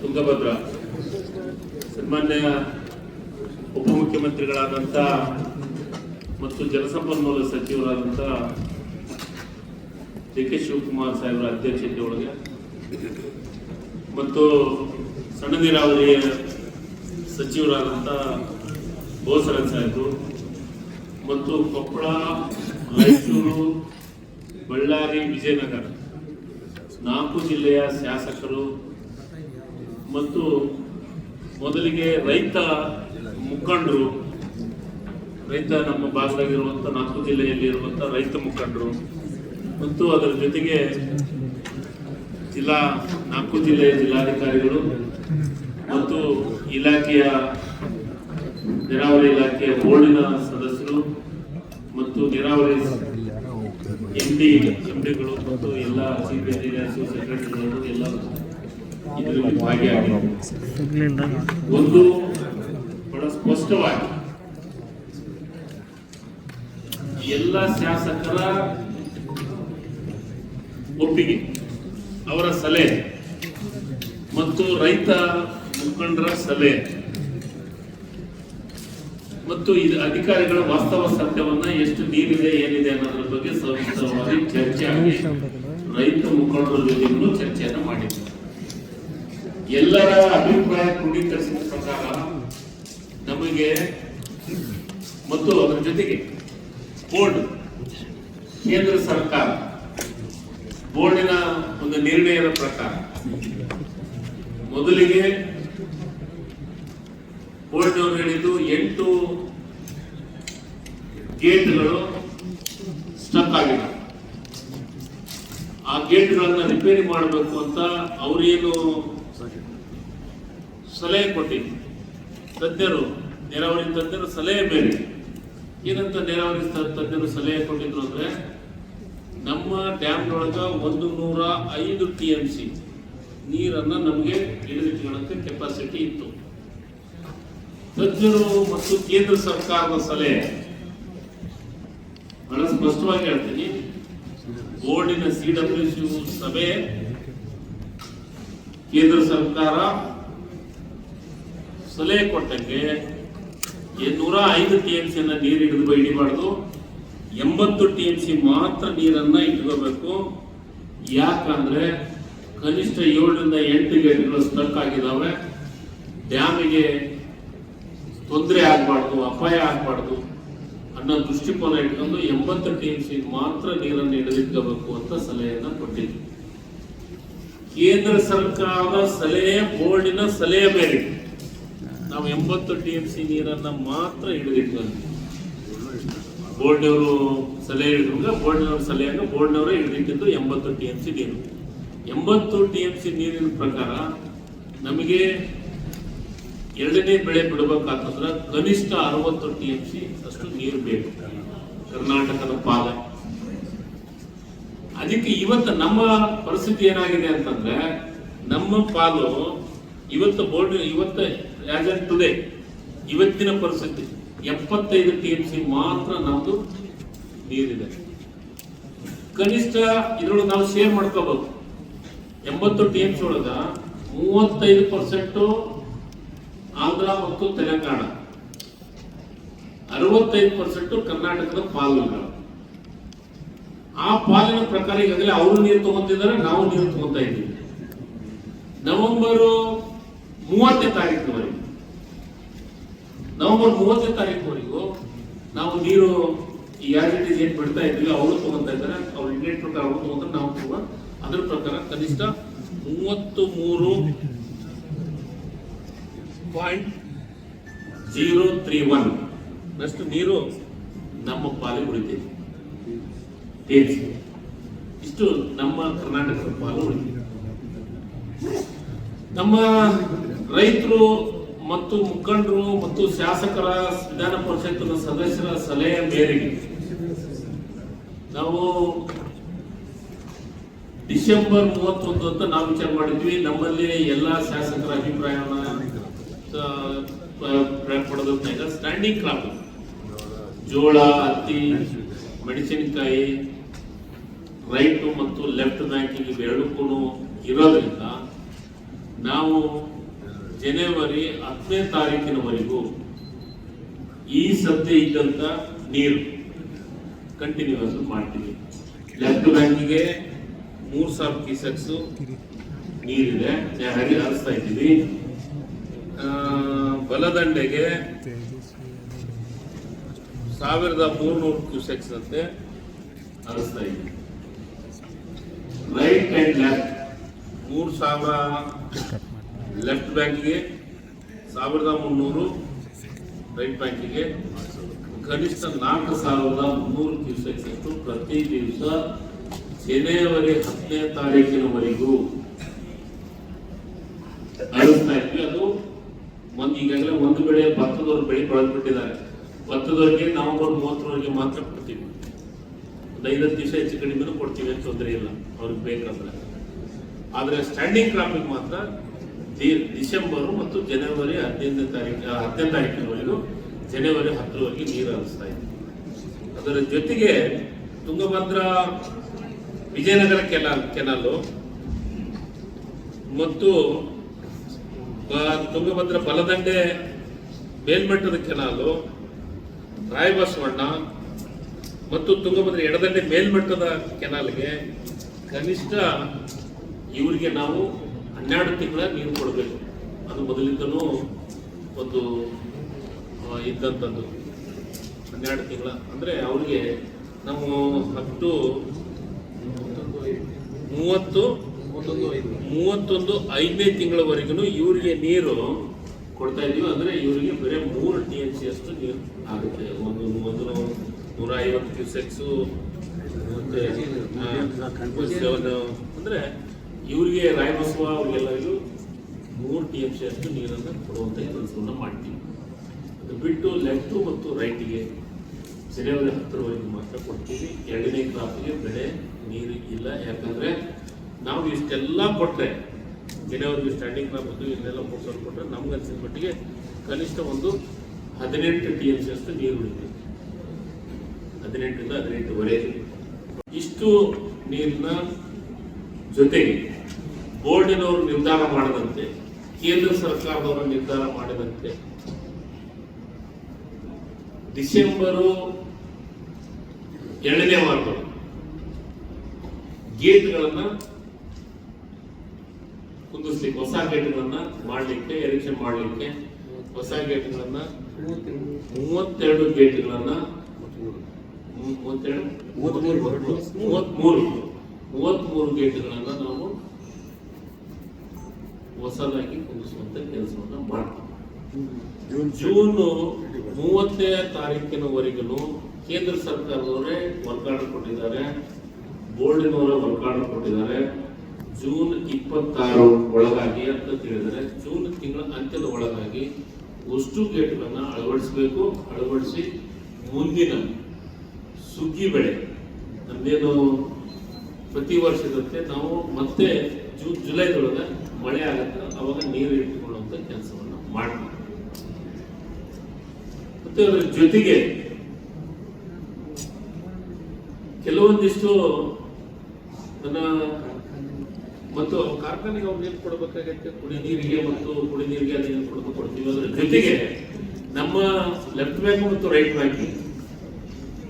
ತುಂಗಭದ್ರಾ. ಸನ್ಮಾನ್ಯ ಉಪಮುಖ್ಯಮಂತ್ರಿಗಳಾದಂಥ ಮತ್ತು ಜಲಸಂಪನ್ಮೂಲ ಸಚಿವರಾದಂಥ ಡಿ ಕೆ ಶಿವಕುಮಾರ್ ಸಾಹೇಬರ ಅಧ್ಯಕ್ಷತೆ ಒಳಗೆ ಮತ್ತು ಸಣ್ಣ ನೀರಾವರಿಯ ಸಚಿವರಾದಂಥ ಬೋಸರನ್ ಸಾಹೇಬರು ಮತ್ತು ಕೊಪ್ಪಳ ಮೈಸೂರು ಬಳ್ಳಾರಿ, ವಿಜಯನಗರ ನಾಲ್ಕು ಜಿಲ್ಲೆಯ ಶಾಸಕರು ಮತ್ತು ಮೊದಲಿಗೆ ರೈತ ಮುಖಂಡರು, ರೈತ ನಮ್ಮ ಭಾಗದಾಗಿರುವಂಥ ನಾಲ್ಕು ಜಿಲ್ಲೆಯಲ್ಲಿ ಇರುವಂಥ ರೈತ ಮುಖಂಡರು ಮತ್ತು ಅದರ ಜೊತೆಗೆ ಜಿಲ್ಲಾ, ನಾಲ್ಕು ಜಿಲ್ಲೆಯ ಜಿಲ್ಲಾಧಿಕಾರಿಗಳು ಮತ್ತು ಇಲಾಖೆಯ, ನೀರಾವರಿ ಇಲಾಖೆಯ ಬೋರ್ಡಿನ ಸದಸ್ಯರು ಮತ್ತು ನೀರಾವರಿ ಎಂ ಡಿ, ಎಂ ಡಿಗಳು ಮತ್ತು ಎಲ್ಲ ಚೀಫ್ ಸೆಕ್ರೆಟರಿಗಳು ಎಲ್ಲ ಒಂದು ಬಹಳ ಸ್ಪಷ್ಟವಾಗಿ ಎಲ್ಲ ಶಾಸಕರ ಒಪ್ಪಿಗೆ, ಅವರ ಸಲಹೆ ಮತ್ತು ರೈತ ಮುಖಂಡರ ಸಲಹೆ ಮತ್ತು ಇದು ಅಧಿಕಾರಿಗಳ ವಾಸ್ತವ ಸತ್ಯವನ್ನ ಎಷ್ಟು ನೀರಿದೆ, ಏನಿದೆ ಅನ್ನೋದ್ರ ಬಗ್ಗೆ ಸವಿಸ್ತರವಾಗಿ ಚರ್ಚೆ ರೈತ ಮುಖಂಡರ ಜೊತೆಗೂ ಚರ್ಚೆಯನ್ನು ಮಾಡಿದ್ರು ಎಲ್ಲರ ಅಭಿಪ್ರಾಯ ಕ್ರೋಢೀಕರಿಸಿದ ಪ್ರಕಾರ ನಮಗೆ ಮತ್ತು ಅದರ ಜೊತೆಗೆ ಬೋರ್ಡ್, ಕೇಂದ್ರ ಸರ್ಕಾರ, ಬೋರ್ಡಿನ ಒಂದು ನಿರ್ಣಯದ ಪ್ರಕಾರ ಮೊದಲಿಗೆ ಬೋರ್ಡ್ನವರು ಹೇಳಿದ್ದು ಎಂಟು ಗೇಟ್ಗಳು ಸ್ಟಕ್ ಆಗಿಲ್ಲ ಆ ಗೇಟ್ಗಳನ್ನು ರಿಪೇರಿ ಮಾಡಬೇಕು ಅಂತ ಅವರೇನು ಸಲಹೆ ಕೊಟ್ಟಿ ತಜ್ಞರು, ನೀರಾವರಿ ತಜ್ಞರು ಸಲಹೆ ಬೇರೆ. ಏನಂತ ನೀರಾವರಿ ತಜ್ಞರು ಸಲಹೆ ಕೊಟ್ಟಿದ್ರು ಅಂದ್ರೆ, ನಮ್ಮ ಡ್ಯಾಮ್ನೊಳಗೆ ಒಂದು ನೂರ ಐದು ಟಿ ಎಂ ಸಿ ನೀರನ್ನ ನಮಗೆ ಹಿಡಿದಿಟ್ಕೊಳ್ಳೋಕ್ಕೆ ಕೆಪಾಸಿಟಿ ಇತ್ತು. ತಜ್ಞರು ಮತ್ತು ಕೇಂದ್ರ ಸರ್ಕಾರದ ಸಲಹೆ. ಬಹಳ ಸ್ಪಷ್ಟವಾಗಿ ಹೇಳ್ತೀನಿ. ಬೋರ್ಡಿನ ಸಿ ಡಬ್ಲ್ಯೂ ಸಿ ಸಭೆ ಕೇಂದ್ರ ಸರ್ಕಾರ ಸಲಹೆ ಕೊಟ್ಟಂಗೆ ಈ ನೂರ ಐದು ಟಿ ಎಂ ಸಿ ನೀರು ಹಿಡಿದು ಹಿಡಿಬಾರ್ದು ಎಂಬತ್ತು ಟಿ ಎಂ ಸಿ ಮಾತ್ರ ನೀರನ್ನ ಇಟ್ಕೋಬೇಕು. ಯಾಕಂದ್ರೆ ಕನಿಷ್ಠ ಏಳರಿಂದ ಎಂಟು ಗೇಟ್ಗಳು ಸ್ಟಕ್ ಆಗಿದಾವೆ. ಡ್ಯಾಮಿಗೆ ತೊಂದರೆ ಆಗಬಾರ್ದು, ಅಪಾಯ ಆಗಬಾರ್ದು ಅನ್ನೋ ದೃಷ್ಟಿಕೋನ ಇಟ್ಕೊಂಡು ಎಂಬತ್ತು ಟಿ ಎಂ ಸಿ ಮಾತ್ರ ನೀರನ್ನು ಹಿಡಿದಿಟ್ಕೋಬೇಕು ಅಂತ ಸಲಹೆಯನ್ನು ಕೊಟ್ಟಿದ್ವಿ ಕೇಂದ್ರ ಸರ್ಕಾರದ ಸಲಹೆ, ಬೋರ್ಡಿನ ಸಲಹೆ ಮೇರೆಗೆ ನಾವು ಎಂಬತ್ತು ಟಿ ಎಂ ಸಿ ನೀರನ್ನ ಮಾತ್ರ ಹಿಡಿದಿಟ್ಕೊಂಡ್ವಿ ಬೋರ್ಡ್ನವರು ಸಲಹೆ ಹಿಡಿದಾಗ ಬೋರ್ಡ್ನವ್ರ ಸಲಹೆಯನ್ನು ಬೋರ್ಡ್ನವರೇ ಹಿಡಿದಿಟ್ಟಿದ್ದು ಎಂಬತ್ತು ಟಿ ಎಂ ಸಿ ನೀರು. ಎಂಬತ್ತು ಟಿ ಎಂ ಸಿ ನೀರಿನ ಪ್ರಕಾರ ನಮಗೆ ಎರಡನೇ ಬೆಳೆ ಬಿಡಬೇಕಾದ್ರೆ ಕನಿಷ್ಠ ಅರವತ್ತು ಟಿ ಎಂ ಸಿ ಅಷ್ಟು ನೀರು ಬೇಕು. ಕರ್ನಾಟಕದ ಪಾಲ ಅದಕ್ಕೆ ಇವತ್ತು ನಮ್ಮ ಪರಿಸ್ಥಿತಿ ಏನಾಗಿದೆ ಅಂತಂದ್ರೆ, ನಮ್ಮ ಪಾಲು ಇವತ್ತು ಬೋರ್ಡ್, ಇವತ್ತು ಆಸ್ ಆನ್ ಟುಡೇ ಇವತ್ತಿನ ಪರಿಸ್ಥಿತಿ. ಎಪ್ಪತ್ತೈದು ಟಿ ಎಂ ಸಿ ಮಾತ್ರ ನಮ್ದು ನೀರಿದೆ. ಕನಿಷ್ಠ ಇದ್ರೊಳಗೆ ನಾವು ಶೇರ್ ಮಾಡ್ಕೋಬಹುದು ಎಂಬತ್ತು ಟಿ ಎಂ ಸಿ ಒಳಗ ಮೂವತ್ತೈದು ಪರ್ಸೆಂಟ್ ಆಂಧ್ರ ಮತ್ತು ತೆಲಂಗಾಣ. ಅರವತ್ತೈದು ಪರ್ಸೆಂಟ್ ಕರ್ನಾಟಕದ ಪಾಲುಗಳು. ಆ ಪಾಲಿನ ಪ್ರಕಾರ ಈಗಾಗಲೇ ಅವರು ನೀರು ತಗೊಂತಿದ್ದಾರೆ, ನಾವು ನೀರು ತಗೊಂತಾ ಇದ್ದೀವಿ. ನವೆಂಬರ್ ಮೂವತ್ತನೇ ತಾರೀಕಿನವರೆಗೆ ನವೆಂಬರ್ ಮೂವತ್ತನೇ ತಾರೀಕುವರೆಗೂ ನಾವು ನೀರು ಈ ಯಾಜಿಟೀಸ್ ಏನ್ ಬಿಡ್ತಾ ಇದ್ದೀವಿ, ಅವರು ತಗೊಂತಾ ಇದ್ದಾರೆ, ಅವ್ರ ಇಂಡಿಯನ್ ಪ್ರಕಾರ ಅವರು ತಗೊಂತಾರೆ, ನಾವು ಕೂಡ ಅದ್ರ ಪ್ರಕಾರ ಕನಿಷ್ಠ ಮೂವತ್ತು ಮೂರು ಪಾಯಿಂಟ್ ಜೀರೋ ತ್ರೀ ಒನ್. ನಷ್ಟು ನೀರು ನಮ್ಮ ಪಾಲಿ ಉಳಿತೈತಿ. ಇಷ್ಟು ನಮ್ಮ ಕರ್ನಾಟಕದ ಪಾಲು ನಮ್ಮ ರೈತರು ಮತ್ತು ಮುಖಂಡರು ಮತ್ತು ಶಾಸಕರ ವಿಧಾನ ಪರಿಷತ್ತಿನ ಸದಸ್ಯರ ಸಲಹೆ ಮೇರೆಗೆ ನಾವು ಡಿಸೆಂಬರ್ ಮೂವತ್ತೊಂದು ಅಂತ ನಾವು ವಿಚಾರ ಮಾಡಿದ್ವಿ. ನಮ್ಮಲ್ಲಿ ಎಲ್ಲ ಶಾಸಕರ ಅಭಿಪ್ರಾಯವನ್ನ ಪಡೆದಂತ ಸ್ಟ್ಯಾಂಡಿಂಗ್ ಕ್ರಾಪ್ ಜೋಳ, ಹತ್ತಿ, ಮೆಣಸಿನಕಾಯಿ ರೈಟ್ ಮತ್ತು ಲೆಫ್ಟ್ ಬ್ಯಾಂಕಿಂಗ್ ಇವೆರಡಕ್ಕೂ ಇರೋದ್ರಿಂದ ನಾವು, ಜನವರಿ ಹತ್ತನೇ ತಾರೀಕಿನವರೆಗೂ ಈ ಸದ್ಯ ಇದ್ದಂತ ನೀರು ಕಂಟಿನ್ಯೂಸ್ ಮಾಡ್ತೀವಿ. ಲೆಫ್ಟ್ ಬ್ಯಾಂಕಿಗೆ ಮೂರು ಸಾವಿರ ಕ್ಯೂಸೆಕ್ಸ್ ನೀರಿದೆ. ಹರಿ ಹರಿಸ್ತಾ ಇದ್ದೀವಿ. ಬಲದಂಡೆಗೆ ಸಾವಿರದ ಮೂರ್ನೂರು ಕ್ಯೂಸೆಕ್ಸ್ ಅಂತೆ ಹರಿಸ್ತಾ ಇದ್ದೀವಿ. ರೈಟ್ ಅಂಡ್ ಲೆಫ್ಟ್ ಮೂರು ಸಾವಿರ ಲೆಫ್ಟ್ ಬ್ಯಾಂಕಿಗೆ ಸಾವಿರದ ಮುನ್ನೂರು ರೈಟ್ ಬ್ಯಾಂಕಿಗೆ ಕನಿಷ್ಠ ನಾಲ್ಕು ಸಾವಿರದ ಮುನ್ನೂರು ದಿವಸಕ್ಕಿಂತು ಪ್ರತಿ ದಿವಸ ಜನವರಿ ಹತ್ತನೇ ತಾರೀಕಿನವರೆಗೂ ಅಳಿಸ್ತಾ ಇದ್ವಿ. ಅದು ಒಂದು ಈಗಾಗಲೇ ಒಂದು ಬೆಳೆ ಭತ್ತದವ್ರು ಬೆಳೆ ಬೆಳೆದ್ಬಿಟ್ಟಿದ್ದಾರೆ. ಭತ್ತದವರಿಗೆ ನವೆಂಬರ್ ಮೂವತ್ತರವರೆಗೆ ಮಾತ್ರ ಕೊಡ್ತೀವಿ. ಒಂದು ಐದತ್ತು ದಿವಸ ಹೆಚ್ಚು ಕಡಿಮೆನೂ ಕೊಡ್ತೀವಿ ಅಂತ ತೊಂದರೆ ಇಲ್ಲ. ಅವ್ರಿಗೆ ಬೇಕಂದ್ರೆ ಆದರೆ ಸ್ಟ್ಯಾಂಡಿಂಗ್ ಕ್ರಾಪಿಗೆ ಮಾತ್ರ ಡಿಸೆಂಬರು ಮತ್ತು ಜನವರಿ ಹದಿನೈದನೇ ತಾರೀಕು ಹದಿನೈದು ತಾರೀಕಿನವರೆಗೂ ಜನವರಿ ಹತ್ತರವರೆಗೆ ನೀರು ಹರಿಸ್ತಾ ಇದೆ. ಅದರ ಜೊತೆಗೆ ತುಂಗಭದ್ರಾ ವಿಜಯನಗರ ಕೆನಾಲ್, ಕೆನಾಲು ಮತ್ತು ತುಂಗಭದ್ರಾ ಬಲದಂಡೆ ಮೇಲ್ಮಟ್ಟದ ಕೆನಾಲು, ರಾಯಬಸವಣ್ಣ ಮತ್ತು ತುಂಗಭದ್ರಾ ಎಡದಂಡೆ ಮೇಲ್ಮಟ್ಟದ ಕೆನಾಲ್ಗೆ ಕನಿಷ್ಠ ಇವರಿಗೆ ನಾವು ಹನ್ನೆರಡು ತಿಂಗಳ ನೀರು ಕೊಡಬೇಕು. ಅದು ಮೊದಲಿಂದನೂ ಒಂದು ಇದ್ದಂಥದ್ದು ಹನ್ನೆರಡು ತಿಂಗಳ. ಅಂದರೆ ಅವ್ರಿಗೆ ನಾವು ಹತ್ತು, ಮೂವತ್ತು, ಮೂವತ್ತೊಂದು ಐದನೇ ತಿಂಗಳವರೆಗೂ ಇವರಿಗೆ ನೀರು ಕೊಡ್ತಾ ಇದೀವಿ ಅಂದರೆ ಇವರಿಗೆ ಬರೀ ಮೂರು ಟಿ ಎನ್ ಸಿ ಅಷ್ಟು ನೀರು ಆಗುತ್ತೆ. ಒಂದು ಒಂದು ನೂರ ಐವತ್ತು ಕ್ಯೂಸೆಕ್ಸು ಮತ್ತೆ ಒಂದು ಅಂದ್ರೆ ಇವರಿಗೆ ರಾಯಬಸವ ಅವ್ರಿಗೆಲ್ಲರಿಗೂ ಮೂರು ಟಿ ಎಂ ಸಿ ಅಷ್ಟು ನೀರನ್ನು ಕೊಡುವಂಥ ಕೆಲಸವನ್ನು ಮಾಡ್ತೀವಿ. ಅದು ಬಿಟ್ಟು ಲೆಫ್ಟು ಮತ್ತು ರೈಟಿಗೆ ಸರಿಯಾದ ಹತ್ತರವರೆಗೆ ಮಾತ್ರ ಕೊಡ್ತೀವಿ. ಎರಡನೇ ಕ್ರಾಪಿಗೆ ಬೆಳೆ, ನೀರು ಇಲ್ಲ. ಯಾಕಂದ್ರೆ ನಾವು ಇಷ್ಟೆಲ್ಲ ಕೊಟ್ಟರೆ ಜನವರಿಗೆ ಸ್ಟ್ಯಾಂಡಿಂಗ್ ಕ್ರಾಪ್ ಅದು ಇದನ್ನೆಲ್ಲ ಸಾವಿರ ಕೊಟ್ಟರೆ ನಮ್ಗೆ ಅನಿಸಿದ ಮಟ್ಟಿಗೆ ಕನಿಷ್ಠ ಒಂದು ಹದಿನೆಂಟು ಟಿ ಎಂ ಸಿ ಅಷ್ಟು ನೀರು ಉಳಿತೀವಿ ಹದಿನೆಂಟರಿಂದ ಹದಿನೆಂಟುವರೆ ಇಷ್ಟು ನೀರಿನ ಜೊತೆಗೆ ಬೋರ್ಡಿನವರು ನಿರ್ಧಾರ ಮಾಡದಂತೆ ಕೇಂದ್ರ ಸರ್ಕಾರದವರು ನಿರ್ಧಾರ ಮಾಡಿದಂತೆ ಡಿಸೆಂಬರು ಎರಡನೇ ವಾರದಲ್ಲಿ ಗೇಟ್ಗಳನ್ನ ಕುಂದಿಸ್ಲಿಕ್ಕೆ ಹೊಸ ಗೇಟ್ಗಳನ್ನ ಮಾಡಲಿಕ್ಕೆ ಎಲೆಕ್ಷನ್ ಮಾಡಲಿಕ್ಕೆ ಹೊಸ ಗೇಟ್ಗಳನ್ನ ಮೂವತ್ತೆರಡು ಗೇಟ್ಗಳನ್ನ ಮೂವತ್ತೆರಡು? ಮೂವತ್ಮೂರು ಮೂವತ್ಮೂರು ಗೇಟ್ಗಳನ್ನು ನಾವು ಹೊಸದಾಗಿ ಕುಂದಿಸುವಂತ ಕೆಲಸವನ್ನು ಮಾಡ್ತೀವಿ. ಜೂನ್ ಮೂವತ್ತನೇ ತಾರೀಕಿನವರೆಗೂ ಕೇಂದ್ರ ಸರ್ಕಾರದವರೇ ವರ್ಕ್ ಆರ್ಡರ್ ಕೊಟ್ಟಿದ್ದಾರೆ. ಬೋರ್ಡಿನವರೇ ವರ್ಕ್ ಆರ್ಡರ್ ಕೊಟ್ಟಿದ್ದಾರೆ. ಜೂನ್ ಇಪ್ಪತ್ತಾರು ಒಳಗಾಗಿ ಅಂತ ತಿಳಿದರೆ ಜೂನ್ ತಿಂಗಳ ಅಂತ್ಯದ ಒಳಗಾಗಿ ಅಷ್ಟು ಗೇಟ್ಗಳನ್ನ ಅಳವಡಿಸಬೇಕು. ಅಳವಡಿಸಿ ಮುಂದಿನ ಸುಗ್ಗಿ ಬೆಳೆ. ನಮ್ದೇನು ಪ್ರತಿ ವರ್ಷದಂತೆ ನಾವು ಮತ್ತೆ ಜೂನ್ ಜುಲೈದೊಳಗೆ ಮಳೆ ಆಗುತ್ತೆ. ಅವಾಗ ನೀರು ಇಟ್ಟುಕೊಳ್ಳುವಂತ ಕೆಲಸವನ್ನು ಮಾಡ್ತೀವಿ. ಮತ್ತೆ ಅದರ ಜೊತೆಗೆ ಕೆಲವೊಂದಿಷ್ಟು ನನ್ನ ಮತ್ತು ಕಾರ್ಖಾನೆಗೆ ಅವ್ರು ನೀರು ಕೊಡಬೇಕಾಗತ್ತೆ ಕುಡಿ ನೀರಿಗೆ ಮತ್ತು ಕುಡಿ ನೀರಿಗೆ ನೀರು ಕೊಡಬೇಕು ಕೊಡ್ತೀವಿ. ಅದರ ಜೊತೆಗೆ ನಮ್ಮ ಲೆಫ್ಟ್ ಬ್ಯಾಂಕ್ ಮತ್ತು ರೈಟ್ ಬ್ಯಾಂಕಿಂಗ್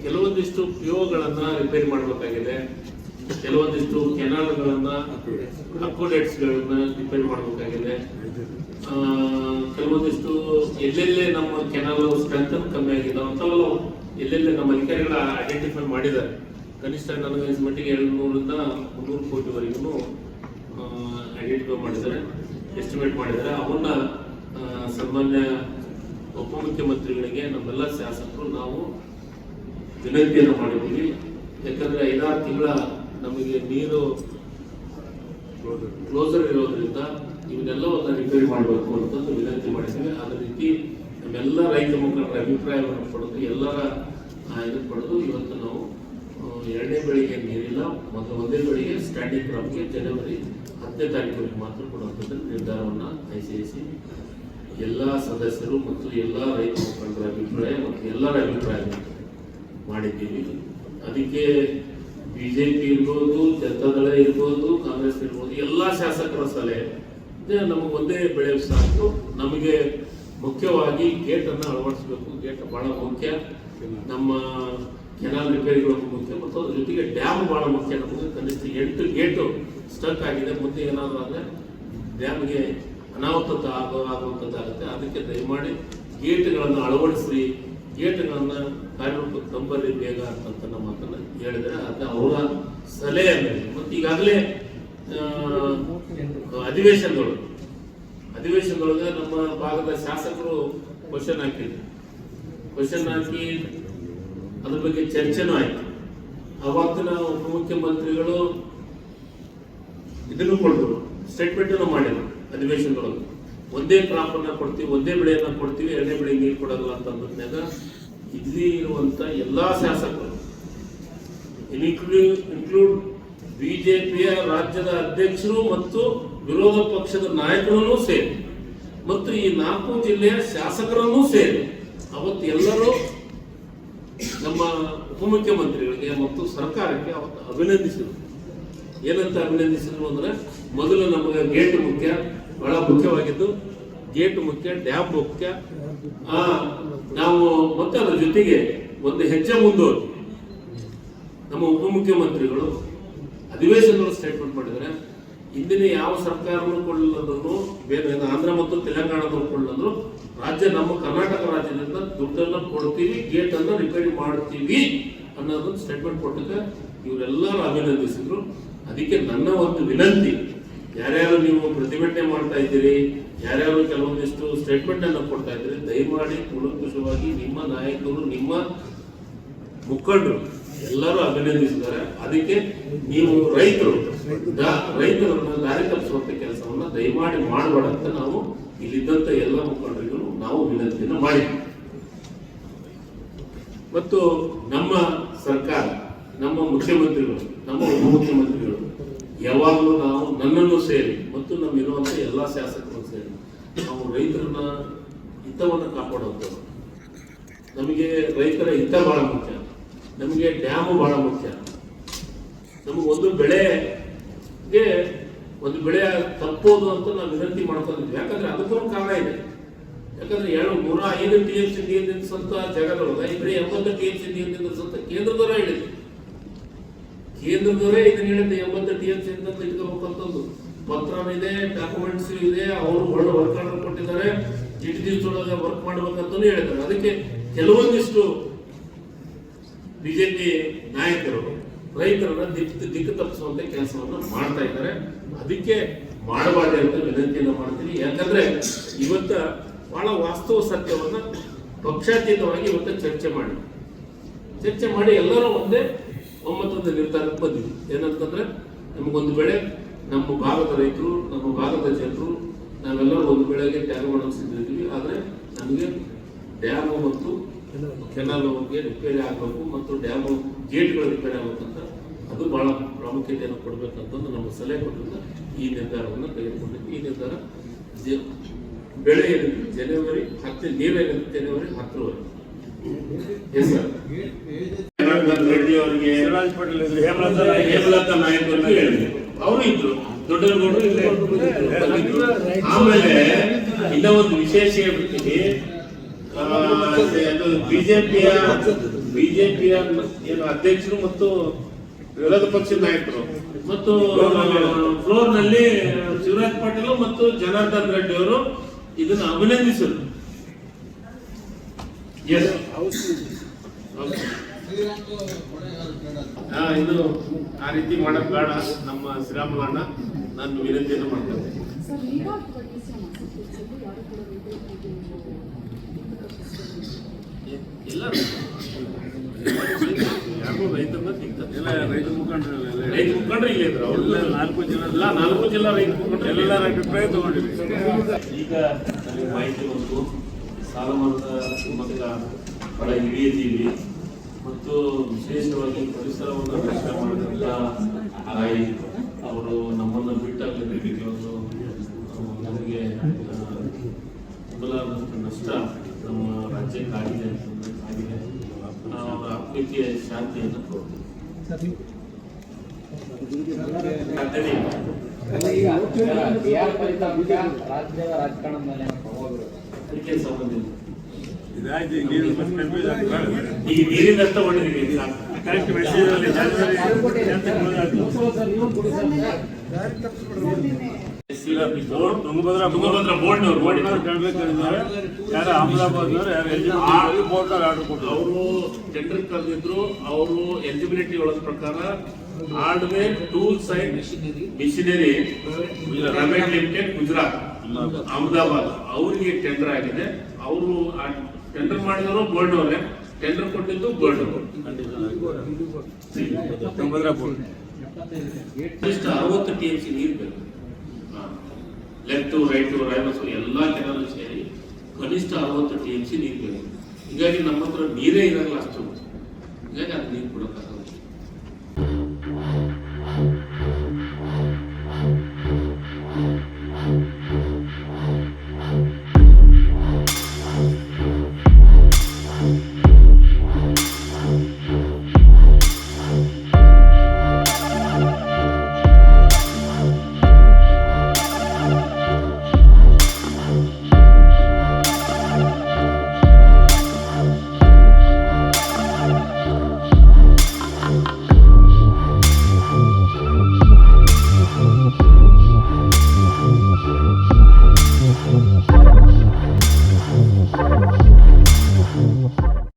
ಕೆಲವೊಂದಿಷ್ಟು ಪಿಒಗಳನ್ನ ರಿಪೇರಿ ಮಾಡಬೇಕಾಗಿದೆ. ಕೆಲವೊಂದಿಷ್ಟು ಕೆನಾಲ್ಗಳನ್ನ ಅಕ್ಕೋಡೇಟ್ಸ್ಗಳನ್ನ ರಿಪೇರಿ ಮಾಡಬೇಕಾಗಿದೆ. ಕೆಲವೊಂದಿಷ್ಟು ಎಲ್ಲೆಲ್ಲೇ ನಮ್ಮ ಕೆನಾಲ್ ಸ್ಟ್ರೆಂತ್ ಕಮ್ಮಿ ಆಗಿದೆ ಅಂತವೆಲ್ಲ ಎಲ್ಲೆಲ್ಲೇ ನಮ್ಮ ಅಧಿಕಾರಿಗಳ ಐಡೆಂಟಿಫೈ ಮಾಡಿದ್ದಾರೆ. ಕನಿಷ್ಠ ನನಗೆ ಮಟ್ಟಿಗೆ ಏಳ್ನೂರಿಂದ ಮುನ್ನೂರು ಕೋಟಿವರೆಗೂ ಐಡೆಂಟಿಫೈ ಮಾಡಿದ್ದಾರೆ ಎಸ್ಟಿಮೇಟ್ ಮಾಡಿದ್ದಾರೆ. ಅವನ್ನ ಸಾಮಾನ್ಯ ಉಪಮುಖ್ಯಮಂತ್ರಿಗಳಿಗೆ ನಮ್ಮೆಲ್ಲ ಶಾಸಕರು ನಾವು ವಿನಂತಿಯನ್ನು ಮಾಡಿದ್ದೀವಿ. ಯಾಕಂದರೆ ಐದಾರು ತಿಂಗಳ ನಮಗೆ ನೀರು ಕ್ಲೋಸರ್ ಇರೋದ್ರಿಂದ ಇವನ್ನೆಲ್ಲವನ್ನು ರಿಪೇರಿ ಮಾಡಬೇಕು ಅಂತಂದು ವಿನಂತಿ ಮಾಡಿದ್ದೀವಿ. ಅದೇ ರೀತಿ ನಮ್ಮೆಲ್ಲ ರೈತ ಮುಖಂಡರ ಅಭಿಪ್ರಾಯವನ್ನು ಪಡೆದು, ಎಲ್ಲರ ಇದು ಪಡೆದು ಇವತ್ತು ನಾವು ಎರಡನೇ ಬೆಳಿಗ್ಗೆ ನೀರಿಲ್ಲ, ಮತ್ತು ಒಂದೇ ಬೆಳಿಗ್ಗೆ ಸ್ಟ್ಯಾಂಡಿಂಗ್ ಕ್ರಾಪ್ಗೆ ಜನವರಿ ಹತ್ತನೇ ತಾರೀಕಿಗೆ ಮಾತ್ರ ಕೊಡುವಂಥದ್ದು ನಿರ್ಧಾರವನ್ನು ಐ ಸಿ ಐ ಸಿ ಎಲ್ಲ ಸದಸ್ಯರು ಮತ್ತು ಎಲ್ಲ ರೈತ ಮುಖಂಡರ ಅಭಿಪ್ರಾಯ ಮತ್ತು ಎಲ್ಲರ ಅಭಿಪ್ರಾಯ ಮಾಡಿದ್ದೀವಿ. ಅದಕ್ಕೆ ಬಿಜೆಪಿ ಇರ್ಬೋದು ಜನತಾದಳ ಇರ್ಬೋದು, ಕಾಂಗ್ರೆಸ್ ಇರ್ಬೋದು, ಎಲ್ಲ ಶಾಸಕರ ಸಲಹೆ. ನಮಗೆ ಒಂದೇ ಬೆಳೆ ಸಾಕು. ನಮಗೆ ಮುಖ್ಯವಾಗಿ ಗೇಟನ್ನು ಅಳವಡಿಸಬೇಕು. ಗೇಟ್ ಬಹಳ ಮುಖ್ಯ. ನಮ್ಮ ಕೆನಾಲ್ ರಿಪೇರಿಗಳು ಮುಖ್ಯ. ಮತ್ತು ಅದ್ರ ಜೊತೆಗೆ ಡ್ಯಾಮ್ ಭಾಳ ಮುಖ್ಯ. ನಮಗೆ ಕನಿಷ್ಠ ಎಂಟು ಗೇಟು ಸ್ಟಕ್ ಆಗಿದೆ. ಮುಂದೆ ಏನಾದರೂ ಆದರೆ ಡ್ಯಾಮ್ಗೆ ಅನಾಹುತ ಆಗೋ ಆಗುವಂಥದ್ದಾಗುತ್ತೆ ಅದಕ್ಕೆ ದಯಮಾಡಿ ಗೇಟ್ಗಳನ್ನು ಅಳವಡಿಸಿ ಗೇಟ್ಗಳನ್ನು ಕಾರ್ಯರೂಪಕ್ಕೆ ತಂಬರಿ ಬೇಗ ಅಂತ ನಮ್ಮ ಮಾತನ್ನು ಹೇಳಿದರೆ ಅದು ಅವರ ಸಲಹೆ ಮೇಲೆ. ಮತ್ತು ಈಗಾಗಲೇ ಅಧಿವೇಶನಗಳು ಅಧಿವೇಶನದೊಳಗೆ ನಮ್ಮ ಭಾಗದ ಶಾಸಕರು ಕ್ವಶನ್ ಹಾಕಿದ್ರು. ಕ್ವಶನ್ ಹಾಕಿ ಅದ್ರ ಬಗ್ಗೆ ಚರ್ಚೆನೂ ಆಯ್ತು. ಅವತ್ತಿನ ಉಪಮುಖ್ಯಮಂತ್ರಿಗಳು ಇದನ್ನು ಕೊಡ್ತರು ಸ್ಟೇಟ್ಮೆಂಟ್ ಅನ್ನು ಮಾಡಿದ್ರು ಅಧಿವೇಶನದೊಳಗೆ. ಒಂದೇ ಕ್ರಾಪ್ ಅನ್ನ ಕೊಡ್ತೀವಿ, ಒಂದೇ ಬೆಳೆಯನ್ನ ಕೊಡ್ತೀವಿ ಎರಡನೇ ಬೆಳೆ ನೀರು ಕೊಡಲ್ಲ ಅಂತ ಇಲ್ಲಿ ಇರುವಂತ ಎಲ್ಲಾ ಶಾಸಕರು ಇನ್ಕ್ಲೂಡ್ ಇನ್ಕ್ಲೂಡ್ ಬಿಜೆಪಿಯ ರಾಜ್ಯದ ಅಧ್ಯಕ್ಷರು ಮತ್ತು ವಿರೋಧ ಪಕ್ಷದ ನಾಯಕರನ್ನು ಸೇರಿ, ಮತ್ತು ಈ ನಾಲ್ಕು ಜಿಲ್ಲೆಯ ಶಾಸಕರನ್ನೂ ಸೇರಿ, ಅವತ್ತು ಎಲ್ಲರೂ ನಮ್ಮ ಉಪಮುಖ್ಯಮಂತ್ರಿಗಳಿಗೆ ಮತ್ತು ಸರ್ಕಾರಕ್ಕೆ ಅವತ್ತು ಅಭಿನಂದಿಸಿದರು. ಏನಂತ ಅಭಿನಂದಿಸಿದ್ರು ಅಂದ್ರೆ, ಮೊದಲು ನಮಗೆ ಗೇಟ್ ಮುಖ್ಯ, ಬಹಳ ಮುಖ್ಯವಾಗಿದ್ದು, ಗೇಟ್ ಮುಖ್ಯ, ಡ್ಯಾಮ್ ಮುಖ್ಯ ನಾವು ಮತ್ತೆ ಅದ್ರ ಜೊತೆಗೆ ಒಂದು ಹೆಜ್ಜೆ ಮುಂದುವರೆದು ನಮ್ಮ ಉಪಮುಖ್ಯಮಂತ್ರಿಗಳು ಅಧಿವೇಶನದಲ್ಲಿ ಸ್ಟೇಟ್ಮೆಂಟ್ ಮಾಡಿದರೆ ಇಂದಿನ ಯಾವ ಸರ್ಕಾರವನ್ನು ಕೊಳ್ಳದಂದ್ರು ಬೇರೆ ಆಂಧ್ರ ಮತ್ತು ತೆಲಂಗಾಣದವ್ರು ಕೊಳ್ಳಂದ್ರು ರಾಜ್ಯ ನಮ್ಮ ಕರ್ನಾಟಕ ರಾಜ್ಯದಿಂದ ದುಡ್ಡನ್ನ ಕೊಡ್ತೀವಿ ಗೇಟ್ ಅನ್ನ ರಿಪೇರಿ ಮಾಡ್ತೀವಿ ಅನ್ನೋದನ್ನ ಸ್ಟೇಟ್ಮೆಂಟ್ ಕೊಟ್ಟಕ್ಕೆ ಇವರೆಲ್ಲರೂ ಅಭಿನಂದಿಸಿದ್ರು. ಅದಕ್ಕೆ ನನ್ನ ಒಂದು ವಿನಂತಿ ಯಾರ್ಯಾರು ನೀವು ಪ್ರತಿಭಟನೆ ಮಾಡ್ತಾ ಇದ್ದೀರಿ, ಯಾರ್ಯಾರು ಕೆಲವೊಂದಿಷ್ಟು ಸ್ಟೇಟ್ಮೆಂಟ್ ಅನ್ನು ಕೊಡ್ತಾ ಇದ್ದೀರಿ, ದಯಮಾಡಿ ಕೂಲಂಕುಷವಾಗಿ ನಿಮ್ಮ ನಾಯಕರು, ನಿಮ್ಮ ಮುಖಂಡರು ಎಲ್ಲರೂ ಅಭಿನಂದಿಸಿದ್ದಾರೆ. ಅದಕ್ಕೆ ನೀವು ರೈತರು ರೈತರನ್ನ ದಾರಿ ತಪ್ಪಿಸುವಂತ ಕೆಲಸವನ್ನ ದಯಮಾಡಿ ಮಾಡಬೇಡ ಅಂತ ನಾವು ಇಲ್ಲಿದ್ದಂತ ಎಲ್ಲ ಮುಖಂಡರಿಗೂ ನಾವು ವಿನಂತಿಯನ್ನು ಮಾಡಿದ್ವಿ. ಮತ್ತು ನಮ್ಮ ಸರ್ಕಾರ, ನಮ್ಮ ಮುಖ್ಯಮಂತ್ರಿಗಳು, ನಮ್ಮ ಉಪಮುಖ್ಯಮಂತ್ರಿಗಳು ಯಾವಾಗಲೂ ನಾವು ನನ್ನನ್ನು ಸೇರಿ ಮತ್ತು ನಮ್ಮಿರುವಂಥ ಎಲ್ಲ ಶಾಸಕರು ಸೇರಿ ನಾವು ರೈತರನ್ನ ಹಿತವನ್ನು ಕಾಪಾಡುವಂಥವ್ರು ನಮಗೆ ರೈತರ ಹಿತ ಬಹಳ ಮುಖ್ಯ. ನಮಗೆ ಡ್ಯಾಮು ಬಹಳ ಮುಖ್ಯ. ನಮಗೆ ಒಂದು ಬೆಳೆಗೆ ಒಂದು ಬೆಳೆ ತಪ್ಪೋದು ಅಂತ ನಾವು ವಿನಂತಿ ಮಾಡ್ಕೊಂಡಿದ್ವಿ. ಯಾಕಂದ್ರೆ ಅದಕ್ಕೊಂದು ಕಾರಣ ಇದೆ. ಯಾಕಂದ್ರೆ ಎರಡು ನೂರ ಐದು ಟಿ ಎಂ ಸಿ ನೀರು ನಿಲ್ಲಿಸುವಂತ ಜಗದೊಳಗೆ ಬರೀ ಎಂಬತ್ತು ಟಿ ಎಂ ಸಿ ನೀರು ಕೇಂದ್ರದವರ ಹೇಳಿದ್ರು. ಕೇಂದ್ರದವರೇ ಇದನ್ನ ಹೇಳಿದ್ದೆ ಎಂಬತ್ತು ಟಿ ಎಂ ಸಿ ಅಂತ ಇಟ್ಕೋಬೇಕಂತಂದು ಪತ್ರನಿದೆ ಡಾಕ್ಯುಮೆಂಟ್ಸ್ ಇದೆ, ಅವರು ಒಳ್ಳೆ ವರ್ಕ್ ಆರ್ಡರ್ ಕೊಟ್ಟಿದ್ದಾರೆ. ಎಂಟು ದಿವಸದೊಳಗೆ ವರ್ಕ್ ಮಾಡ್ಬೇಕಂತಲೂ ಹೇಳಿದ್ದಾರೆ ಅದಕ್ಕೆ ಕೆಲವೊಂದಿಷ್ಟು ಬಿಜೆಪಿ ನಾಯಕರು, ರೈತರನ್ನ ದಿಕ್ ದಿಕ್ಕು ತಪ್ಪಿಸುವಂತ ಕೆಲಸವನ್ನ ಮಾಡ್ತಾ ಇದ್ದಾರೆ. ಅದಕ್ಕೆ ಮಾಡಬಾರ್ದು ಅಂತ ವಿನಂತಿಯನ್ನು ಮಾಡ್ತೀನಿ. ಯಾಕಂದ್ರೆ ಇವತ್ತ ಬಹಳ ವಾಸ್ತವ ಸತ್ಯವನ್ನ ಪಕ್ಷಾತೀತವಾಗಿ ಇವತ್ತು ಚರ್ಚೆ ಮಾಡಿ. ಚರ್ಚೆ ಮಾಡಿ ಎಲ್ಲರೂ ಒಂದೇ ಒಮ್ಮತದ ನಿರ್ಧಾರಕ್ಕೆ ಬಂದಿದೆ. ಏನಂತಂದ್ರೆ, ನಮಗೊಂದು ಬೆಳೆ ನಮ್ಮ ಭಾಗದ ರೈತರು, ನಮ್ಮ ಭಾಗದ ಜನರು, ನಾವೆಲ್ಲರೂ ಒಂದು ಬೆಳೆಗೆ ತ್ಯಾಗ ಮಾಡಲು ಆದರೆ ನಮಗೆ ಡ್ಯಾಮು ಮತ್ತು ಕೆನಾಲ್ಗೆ ರಿಪೇರಿ ಆಗಬೇಕು ಮತ್ತು ಡ್ಯಾಮು ಗೇಟ್ಗಳು ರಿಪೇರಿ ಆಗಬೇಕಂತ ಅದು ಬಹಳ ಪ್ರಾಮುಖ್ಯತೆಯನ್ನು ಕೊಡಬೇಕಂತಂದು ನಮ್ಮ ಸಲಹೆ ಕೊಟ್ಟಿದ್ದ ಈ ನಿರ್ಧಾರವನ್ನು ತೆಗೆದುಕೊಂಡಿದ್ವಿ ಈ ನಿರ್ಧಾರ ಬೆಳೆ ಏನಿದೆ ಜನವರಿ ಹತ್ತು ನೀರೇನಿದೆ ಜನವರಿ ಹತ್ತರವರೆಗೆ. ಎಸ್ ಸರ್ ಅವರಿಗೆ ಹೇಮಲತಾ ನಾಯ್ಕ. ಅಂತ ಹೇಳಿದ್ರು. ಅವರು ಇದ್ರು. ಇಲ್ಲೇ ಆಮೇಲೆ ಇನ್ನ ಒಂದು ವಿಶೇಷ ಆ, ಅದು ಬಿಜೆಪಿಯ ಬಿಜೆಪಿಯ ಏನು ಅಧ್ಯಕ್ಷರು ಮತ್ತು ವಿರೋಧ ಪಕ್ಷದ ನಾಯಕರು. ಮತ್ತು ಫ್ಲೋರ್ನಲ್ಲಿ ಶಿವರಾಜ್ ಪಾಟೀಲ್ ಮತ್ತು ಜನಾರ್ದನ್ ರೆಡ್ಡಿ ಅವರು ಇದನ್ನ ಅಭಿನಂದಿಸಿದ್ರು. ಎಸ್ ಹಾ ಇದು ಆ ರೀತಿ ಮಾಡಕ್ ಬೇಡ. ನಮ್ಮ ಶ್ರೀರಾಮುಲಣ್ಣ ನಾನು ವಿನಂತಿಯನ್ನು ಮಾಡ್ತೇನೆ ಇಲ್ಲ ರೈತರನ್ನ ಎಲ್ಲ ರೈತ ಮುಖಂಡರು ಎಲ್ಲ ರೈತ ಮುಖಂಡರು ಇಲ್ಲೇ ಇದ್ರು. ಎಲ್ಲ ನಾಲ್ಕು ಜನ ಎಲ್ಲ ನಾಲ್ಕು ಜಿಲ್ಲಾ ರೈತ ಮುಖಂಡರು ಎಲ್ಲರ ಅಭಿಪ್ರಾಯ ತಗೊಂಡಿರಿ ಈಗ ನನಗೆ ಮಾಹಿತಿ ಬಂತು ಸಾಲ ಮನ್ನಾ ಮೊದಲ ಬಹಳ ಹಿರಿಯದೀವಿ ಮತ್ತು ವಿಶೇಷವಾಗಿ ಪರಿಸರವನ್ನು ಕಷ್ಟ ಮಾಡಿದಂಥ ತಾಯಿ ಅವರು ನಮ್ಮನ್ನು ಬಿಟ್ಟಾಗಲಿ ಒಂದು ನನಗೆ ಆ, ಮೊದಲಾದಂಥ ನಷ್ಟ ನಮ್ಮ ರಾಜ್ಯಕ್ಕೆ ಆಗಿದೆ ಆಗಿದೆ ಅವರ ಆತ್ಮೀಯ ಶಾಂತಿಯನ್ನು ಕೊಡ್ತೀವಿ ರಾಜ್ಯದ ರಾಜಕಾರಣದ ಮೇಲೆ ಪ್ರಭಾವ ಅದಕ್ಕೆ ಸಂಬಂಧ ಇಲ್ಲ. ಇದಾಯ್ತು ಈಗ ಕರೆಕ್ಟ್ ಮೆಸೇಜ್ ಅಲ್ಲಿ. ಬೋರ್ಡ್ ತುಂಗಭದ್ರಾ ತುಂಗಭದ್ರಾ ಬೋರ್ಡ್ನವ್ರು ಬೋರ್ಡ್ನವ್ರು ಮಾಡಿದ್ರು. ಕೇಳ್ಬೇಕಂದ್ರೆ ಯಾರು ಅಹಮದಾಬಾದ್ನವ್ರು? ಯಾರು ಎಲ್ಲಿ ಬೋರ್ಡ್ನವ್ರು ಆರ್ಡರ್ ಕೊಟ್ಟರು. ಅವರು ಟೆಂಡರ್ ಕರೆದಿದ್ರು. ಅವರು ಎಲಿಜಿಬಿಲಿಟಿ ಒಳಗ ಪ್ರಕಾರ hardware tools and machinery private limited Gujarat Ahmedabad. ಅವರಿಗೆ ಟೆಂಡರ್ ಆಗಿದೆ. ಅವರು ಟೆಂಡರ್ ಮಾಡಿದವರು ಗೋಲ್ಡ್ ಅವರೇ ಟೆಂಡರ್ ಕೊಟ್ಟಿದ್ದು ಬೋರ್ಡ್ ಕನಿಷ್ಠ ಅರವತ್ತು ಟಿ ಎಂ ಸಿ ನೀರು ಬೇಕು. ಲೆಫ್ಟ್ ರೈಟ್ ರೈಮಸು ಎಲ್ಲ ಕೆನಾಲ್ ಸೇರಿ ಕನಿಷ್ಠ ಅರವತ್ತು ಟಿ ಎಂ ಸಿ ನೀರು ಬೇಕು. ಹೀಗಾಗಿ ನಮ್ಮ ಹತ್ರ ನೀರೇ ಇರಲ್ಲ ಅಷ್ಟು. ಹೀಗಾಗಿ ಅದು ನೀರು ಕೊಡೋಕ್ಕಾಗಲ್ಲ.